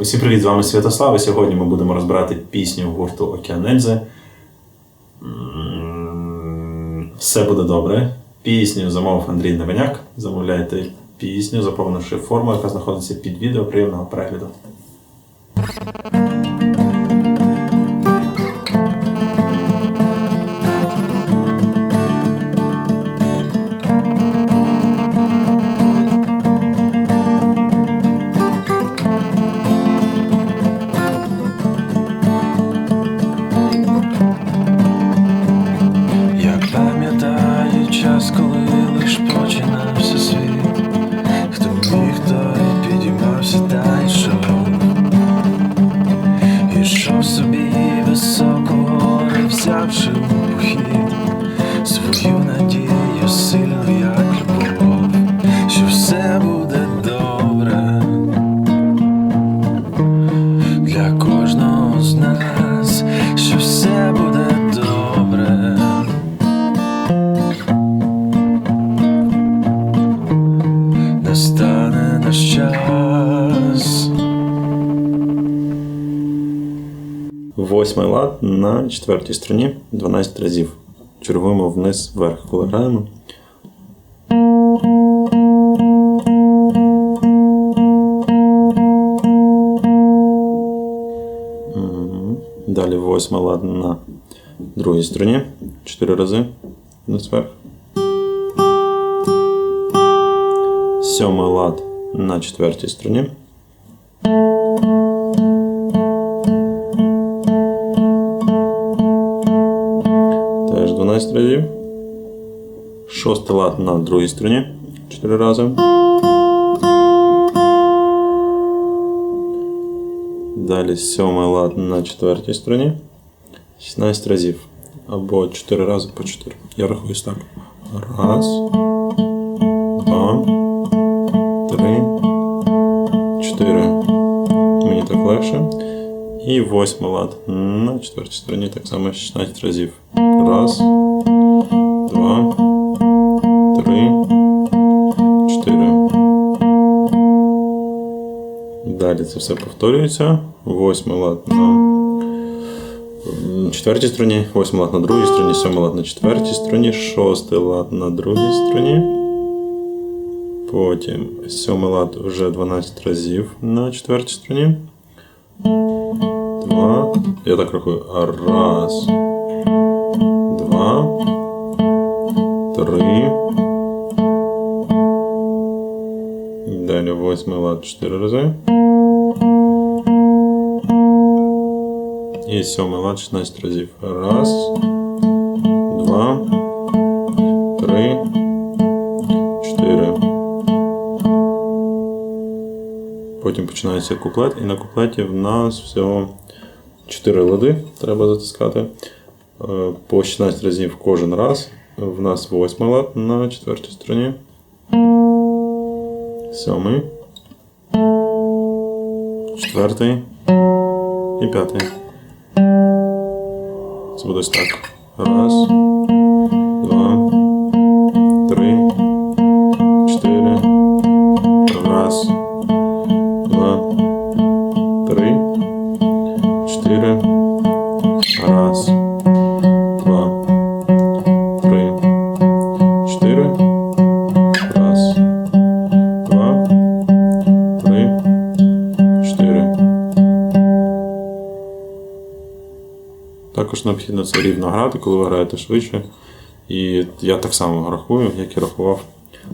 Усім привіт, з вами Святослав. І сьогодні ми будемо розбирати пісню гурту Океанельзе. Все буде добре. Пісню замовив Андрій Невеняк. Замовляйте пісню, заповнивши форму, яка знаходиться під відео. Приємного перегляду. Восьмий лад на четвертій струні 12 разів. Чергуємо вниз вверх, коли граємо. Далі восьмий лад на другій струні. Чотири рази вниз вверх. Сьомий лад на четвертій струні. Теж 12 разів. Шостий лад на другій струні. 4 рази. Далі сьомий лад на четвертій струні. 16 разів. Або 4 рази по 4. Я рахую так. Раз. Два. Три. Чотири. Мені так легше. І восьмий лад на четвертій стороні так само 16 разів. Раз, два, три, чотири. Далі це все повторюється. Восьмий лад на четвертій струні, восьмий лад на другій струні, сьомий лад на четвертій струні, шостий лад на другій струні. Потім сьомий лад вже 12 разів на четвертій струні. Два. Я так рахую. Раз. Два. Три. Далі восьмий лад чотири рази. І сьомий лад 16 разів. Раз. Два. Потім починається куплет, і на куплеті в нас всього 4 лади треба затискати. Е, По 16 разів кожен раз. В нас 8 лад на четвертій стороні. Сьомий. Четвертий. І п'ятий. Це буде так. Раз. Також необхідно це рівно грати, коли ви граєте швидше. І я так само рахую, як і рахував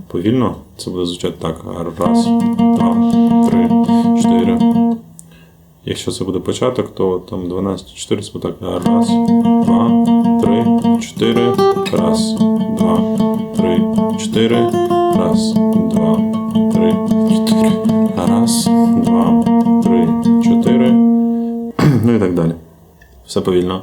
повільно. Це буде звучати так. Раз, два, три, чотири. Якщо це буде початок, то там 12, 4 це буде так. Раз, два, три, чотири. Раз, два, три, чотири. Раз, два, три, чотири. Раз, два, три, чотири. Ну і так далі. Все повільно.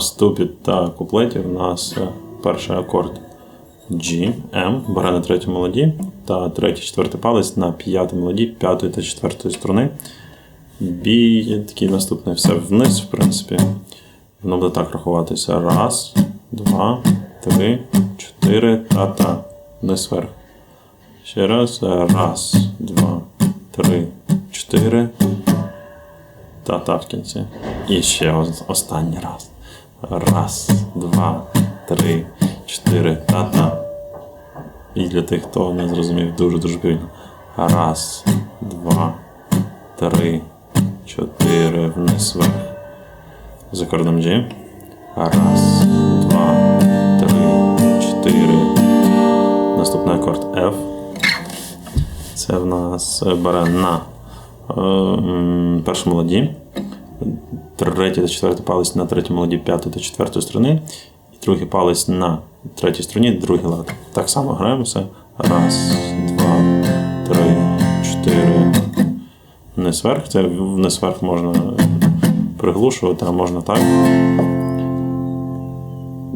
вступі та куплеті в нас е, перший акорд G, M, бере на третій мелодії, та третій, четвертий палець на п'ятій мелодії, п'ятої та четвертої струни. B, такий наступний все вниз, в принципі. Воно буде так рахуватися. Раз, два, три, чотири, та-та. Вниз вверх. Ще раз. Раз, два, три, чотири. Та-та в кінці. І ще останній раз. Раз, два, три, чотири, та-та. І для тих, хто не зрозумів, дуже-дуже повільно. Раз, два, три, чотири, вниз вверх. З акордом G. Раз, два, три, чотири. Наступний акорд F. Це в нас бере на е, першому ладі. Третій та четвертий палець на третій молоді п'ятої та четвертої струни. І другий палець на третій струні, другий лад. Так само граємося. Раз, два, три, чотири. Вниз вверх. Це вниз вверх можна приглушувати, а можна так.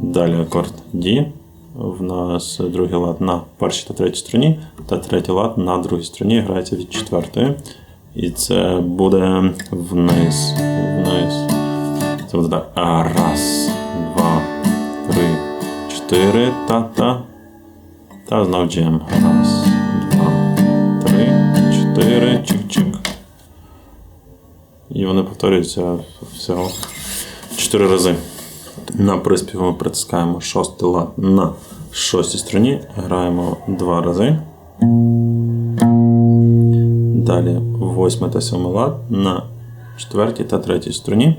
Далі акорд D. В нас другий лад на першій та третій струні, та третій лад на другій струні грається від четвертої. І це буде вниз. Вниз. Це буде так. А, Раз, два, три, чотири. Та-та. Та знов джем. Раз, два, три, чотири. Чик-чик. І вони повторюються всього чотири рази. На приспів ми притискаємо шостий лад на шостій струні, граємо два рази. Далі восьмий та сьомий лад на четвертій та третій струні.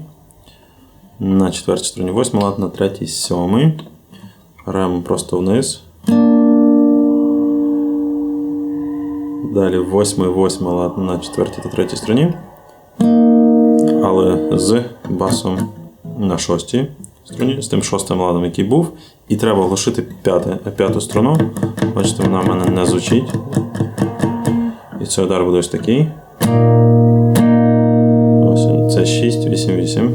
На четвертій струні восьмий лад, на третій сьомий. Граємо просто вниз. Далі восьмий, восьмий лад на четвертій та третій струні. Але з басом на шостій струні, з тим шостим ладом, який був. І треба оглушити п'яту струну. Бачите, вона в мене не звучить. І цей удар буде ось такий. Ось. Це 6, 8, 8.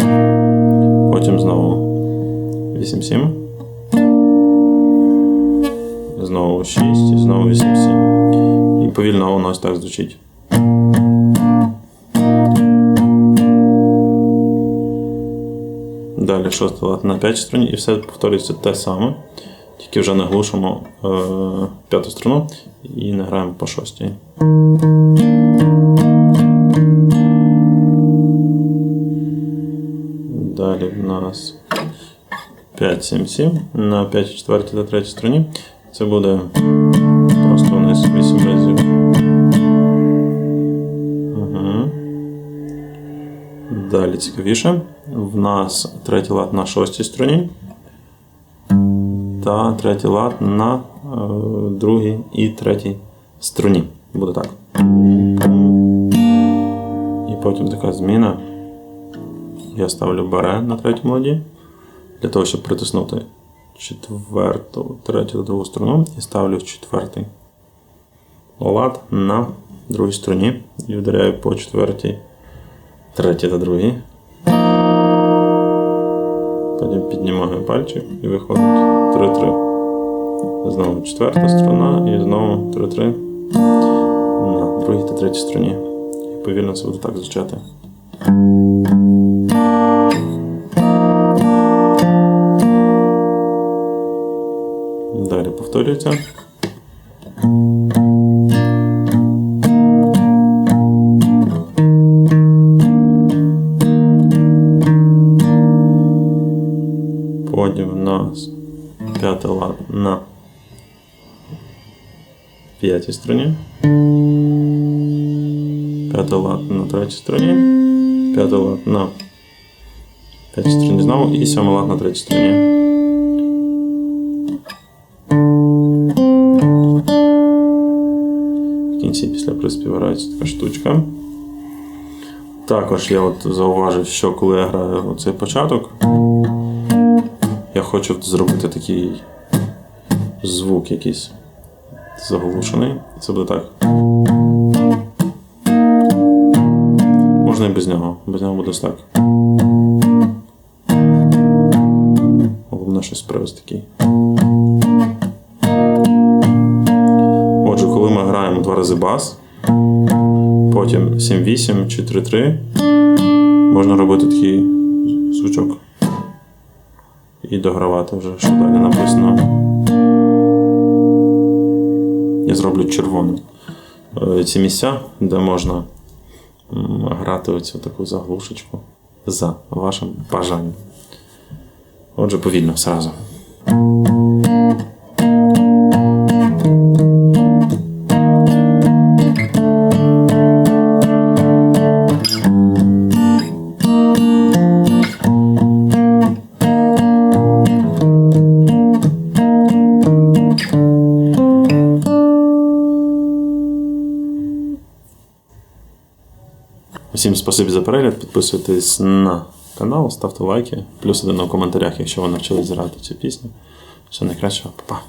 Потім знову 8, 7. Знову 6 і знову 8, 7. І повільно воно ось так звучить. Далі шостий лад на п'ятій струні, і все повторюється те саме. Тільки вже не глушимо е, п'яту струну і не граємо по шостій. Далі в нас 5, 7, 7 на 5 четвертій та третій струні. Це буде просто вниз 8 разів. Угу. Далі цікавіше. В нас третій лад на шостій струні. Та третій лад на е, другій і третій струні. Буде так. І потім така зміна. Я ставлю баре на третьому ладі для того, щоб притиснути четверту, третю другу струну і ставлю четвертий лад на другій струні і вдаряю по четвертій, третій та другій. Потім піднімаю пальчик і виходить 3-3. Знову четверта струна і знову 3-3 на другій та третій струні. І повільно це буде так звучати. повторюється. Потім у нас п'ятий лад на п'ятій струні. П'ятий лад на третій струні. П'ятий лад на п'ятій струні знову і сьомий лад на третій струні. Після приспіву грається така штучка. Також я от зауважив, що коли я граю цей початок, я хочу зробити такий звук якийсь заглушений. Це буде так. Можна і без нього. Без нього буде так. щось привез такий. Рази бас, потім 7-8 чи 3-3, можна робити такий звучок. І догравати вже, що далі написано. Я зроблю червоним. Е, Ці місця, де можна грати оцю таку заглушечку за вашим бажанням. Отже, повільно, зразу. Всім спасибі за перегляд. Підписуйтесь на канал, ставте лайки, плюс один у коментарях, якщо ви навчились зіграти цю пісню. Все найкращого, па-па.